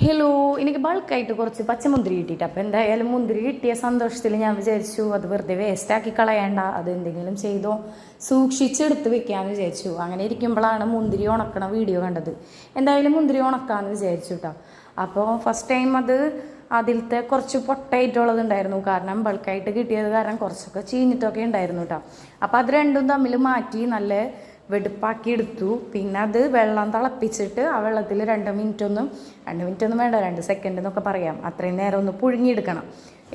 Hello എനിക്ക് ബൾക്കായിട്ട് കുറച്ച് പച്ചമുന്തിരി കിട്ടിയിട്ട് അപ്പോൾ എന്തായാലും മുന്തിരി കിട്ടിയ സന്തോഷത്തിൽ ഞാൻ വിചാരിച്ചു അത് വെറുതെ വേസ്റ്റാക്കി കളയണ്ട അത് എന്തെങ്കിലും ചെയ്തോ സൂക്ഷിച്ചെടുത്ത് വെക്കാമെന്ന് വിചാരിച്ചു. അങ്ങനെ ഇരിക്കുമ്പോഴാണ് മുന്തിരി ഉണക്കണ വീഡിയോ കണ്ടത്. എന്തായാലും മുന്തിരി ഉണക്കാമെന്ന് വിചാരിച്ചു കേട്ടോ അപ്പോൾ ഫസ്റ്റ് ടൈം അത് അതിലത്തെ കുറച്ച് പൊട്ടയിട്ടുള്ളതുണ്ടായിരുന്നു കാരണം ബൾക്കായിട്ട് കിട്ടിയത് കാരണം കുറച്ചൊക്കെ ചീഞ്ഞിട്ടൊക്കെ ഉണ്ടായിരുന്നു കേട്ടോ അപ്പോൾ അത് രണ്ടും തമ്മിൽ മാറ്റി നല്ല എടുത്തു പിന്നെ അത് വെള്ളം തിളപ്പിച്ചിട്ട് ആ വെള്ളത്തിൽ രണ്ട് മിനിറ്റ് ഒന്നും രണ്ട് മിനിറ്റ് ഒന്നും വേണ്ട രണ്ട് സെക്കൻഡ് എന്നൊക്കെ പറയാം. അത്രയും നേരം ഒന്ന് പുഴുങ്ങിയെടുക്കണം.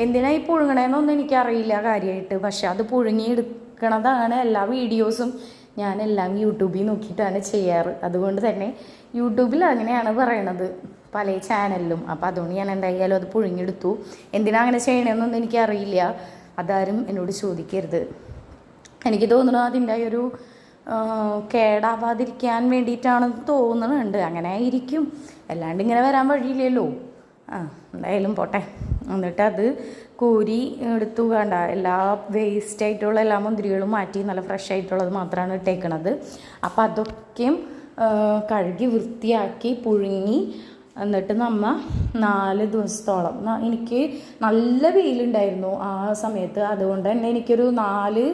എന്തിനാണ് ഈ പുഴുങ്ങണേന്നൊന്നും എനിക്കറിയില്ല കാര്യമായിട്ട് പക്ഷെ അത് പുഴുങ്ങിയെടുക്കണതാണ് എല്ലാ വീഡിയോസും ഞാനെല്ലാം യൂട്യൂബിൽ നോക്കിയിട്ടാണ് ചെയ്യാറ്. അതുകൊണ്ട് തന്നെ യൂട്യൂബിൽ അങ്ങനെയാണ് പറയണത് പല ചാനലിലും. അപ്പോൾ അതുകൊണ്ട് ഞാൻ എന്തായാലും അത് പുഴുങ്ങിയെടുത്തു. എന്തിനാ അങ്ങനെ ചെയ്യണമെന്നൊന്നും എനിക്കറിയില്ല. അതാരും എന്നോട് ചോദിക്കരുത്. എനിക്ക് തോന്നുന്നു അതിന്റെ ഒരു കേടാവാതിരിക്കാൻ വേണ്ടിയിട്ടാണെന്ന് തോന്നുന്നുണ്ട്. അങ്ങനെ ഇരിക്കും. അല്ലാണ്ട് ഇങ്ങനെ വരാൻ വഴിയില്ലല്ലോ. ആ എന്തായാലും പോട്ടെ. എന്നിട്ട് അത് കോരി എടുത്തു വേണ്ട എല്ലാ വേസ്റ്റ് ആയിട്ടുള്ള എല്ലാ മുന്തിരികളും മാറ്റി നല്ല ഫ്രഷ് ആയിട്ടുള്ളത് മാത്രമാണ് ഇട്ടേക്കണത്. അപ്പം അതൊക്കെയും കഴുകി വൃത്തിയാക്കി പുഴുങ്ങി എന്നിട്ട് നമ്മ നാല് ദിവസത്തോളം എനിക്ക് നല്ല വെയിലുണ്ടായിരുന്നു ആ സമയത്ത്. അതുകൊണ്ട് തന്നെ എനിക്കൊരു നാല്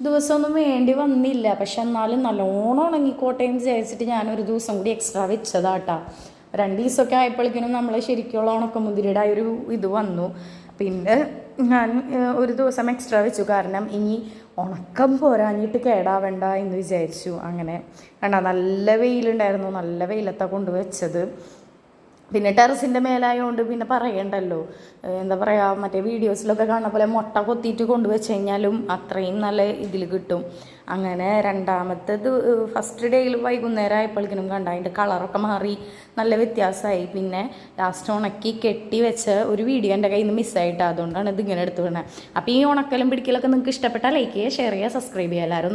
ദിവസമൊന്നും വേണ്ടി വന്നില്ല. പക്ഷെ എന്നാലും നല്ലോണം ഉണങ്ങിക്കോട്ടെ എന്ന് വിചാരിച്ചിട്ട് ഞാനൊരു ദിവസം കൂടി എക്സ്ട്രാ വെച്ചതാട്ടാ. രണ്ട് ദിവസമൊക്കെ ആയപ്പോഴേക്കിനും നമ്മൾ ശരിക്കുള്ള ഉണക്കമുന്തിരിയുടെ ആ ഒരു ഇത് വന്നു. പിന്നെ ഞാൻ ഒരു ദിവസം എക്സ്ട്രാ വെച്ചു. കാരണം ഇനി ഉണക്കം പോരാഞ്ഞിട്ട് കേടാവണ്ട എന്ന് വിചാരിച്ചു. അങ്ങനെ. കണ്ട നല്ല വെയിലുണ്ടായിരുന്നു. നല്ല വെയിലത്താണ് കൊണ്ടുവച്ചത്. പിന്നെ ടെറസിന്റെ മേലായതുകൊണ്ട് പിന്നെ പറയണ്ടല്ലോ. എന്താ പറയുക മറ്റേ വീഡിയോസിലൊക്കെ കാണുന്ന പോലെ മുട്ട കൊത്തിയിട്ട് കൊണ്ടുവച്ച് കഴിഞ്ഞാലും അത്രയും നല്ല ഇതിൽ കിട്ടും. അങ്ങനെ രണ്ടാമത്തേത് ഫസ്റ്റ് ഡേയിൽ വൈകുന്നേരം ആയപ്പോഴേക്കിനും കണ്ട അതിന്റെ കളറൊക്കെ മാറി നല്ല വ്യത്യാസമായി. പിന്നെ ലാസ്റ്റ് ഉണക്കി കെട്ടി വെച്ച ഒരു വീഡിയോ എന്റെ കയ്യിൽ നിന്ന് മിസ്സായിട്ട് അതുകൊണ്ടാണ് ഇതിങ്ങനെ എടുത്തു വീണത് അപ്പോൾ ഈ ഉണക്കലും പിടിക്കലൊക്കെ നിങ്ങൾക്ക് ഇഷ്ടപ്പെട്ടാൽ ലൈക്ക് ചെയ്യുക ഷെയർ ചെയ്യുക സബ്സ്ക്രൈബ് ചെയ്യുക എല്ലാവരും.